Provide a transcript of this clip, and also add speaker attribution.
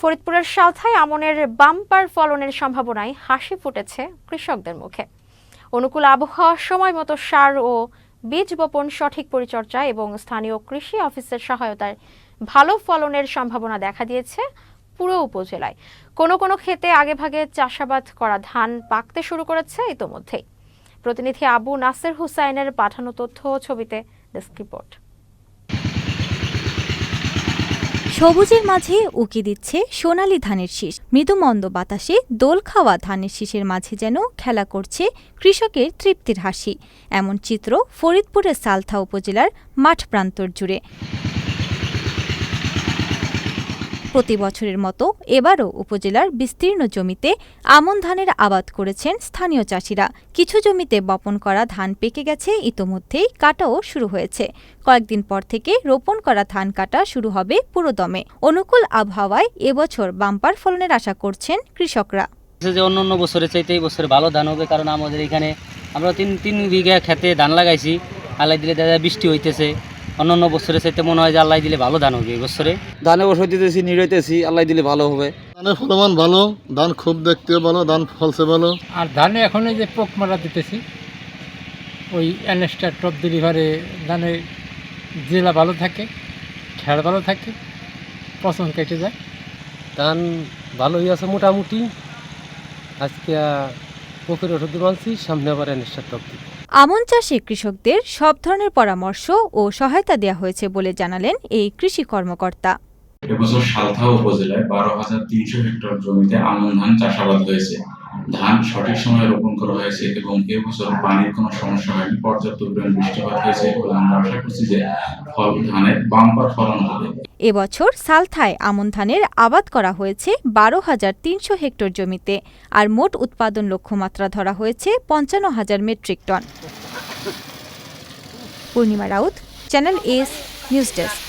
Speaker 1: ফরিদপুরের সালথায় আমনের বাম্পার ফলনের সম্ভাবনায় হাসি ফুটেছে কৃষকদের মুখে। অনুকূল আবহাওয়া সময় মতো সার ও বীজ বপন সঠিক পরিচর্যা এবং স্থানীয় কৃষি অফিসের সহায়তায় ভালো ফলনের সম্ভাবনা দেখা দিয়েছে পুরো উপজেলায়। কোনো কোনো ক্ষেতে আগেভাগে চাষাবাদ করা ধান পাকতে শুরু করেছে ইতোমধ্যেই। প্রতিনিধি আবু নাসের হুসাইনের পাঠানো তথ্য ছবিতে ডেস্ক রিপোর্ট।
Speaker 2: সবুজের মাঝে উকি দিচ্ছে সোনালি ধানের শীষ। মৃদুমন্দ বাতাসে দোল খাওয়া ধানের শীষের মাঝে যেন খেলা করছে কৃষকের তৃপ্তির হাসি। এমন চিত্র ফরিদপুরের সালথা উপজেলার মাঠ প্রান্তর জুড়ে। প্রতি বছরের মতো এবারও উপজেলার বিস্তীর্ণ জমিতে আমন ধানের আবাদ করেছেন স্থানীয় চাষিরা। কিছু জমিতে বপন করা ধান পেকে গেছে, ইতোমধ্যেই কাটাও শুরু হয়েছে। কয়েকদিন পর থেকে রোপণ করা ধান কাটা শুরু হবে পুরোদমে। অনুকূল আবহাওয়ায় এবছর বাম্পার ফলনের আশা করছেন কৃষকরা।
Speaker 3: যে অন্য অন্য বছরের চাইতে এই বছরে ভালো ধান হবে, কারণ আমাদের এখানে আমরা তিন তিন বিঘা খেতে ধান লাগাইছি। আল্লাহ দিলে দাদা বৃষ্টি হইতেছে অন্য অন্য বছরের চাইতে মনে হয় যে আল্লাহ দিলে ভালো ধান হবে এই বছরে।
Speaker 4: ধানে ওষুধ দিতেছি নিড়াইতেছি আল্লাহ দিলে ভালো হবে।
Speaker 5: ধানের ফলমান ভালো ধান খুব দেখতেও ভালো ধান ফলছে ভালো।
Speaker 6: আর ধানে এখন এই যে পোক মারা দিতেছি ওই অ্যানেস্টার টপ ডেলিভারে ধানের জেলা ভালো থাকে খেড় ভালো থাকে পছন্দ কেটে যায়।
Speaker 7: ধান ভালোই আছে মোটামুটি। আজকে পুকুর ওষুধ মানছি সামনে আবার এনেস্টার টপ দিব।
Speaker 2: আমন চাষে কৃষকদের সব ধরনের পরামর্শ ও সহায়তা দেওয়া হয়েছে বলে জানালেন এই কৃষি কর্মকর্তা।
Speaker 8: এবছর সালথা উপজেলায় বারো হাজার তিনশো হেক্টর জমিতে আমন ধান চাষাবাদ হয়েছে। ধান সঠিক সময়ে রোপণ করা হয়েছে এবং এবছর পানির কোনো সমস্যা হয়নি। পর্যাপ্ত পরিমাণ বৃষ্টিপাত হয়েছে বলে আমরা আশা করছি যে ফল ধানের বাম্পার ফলন হবে।
Speaker 2: এবছর সালথায় আমন ধানের আবাদ করা হয়েছে বারো হাজার তিনশো হেক্টর জমিতে আর মোট উৎপাদন লক্ষ্যমাত্রা ধরা হয়েছে পঞ্চান্ন হাজার metric ton. Purnima Raut, channel S, news desk.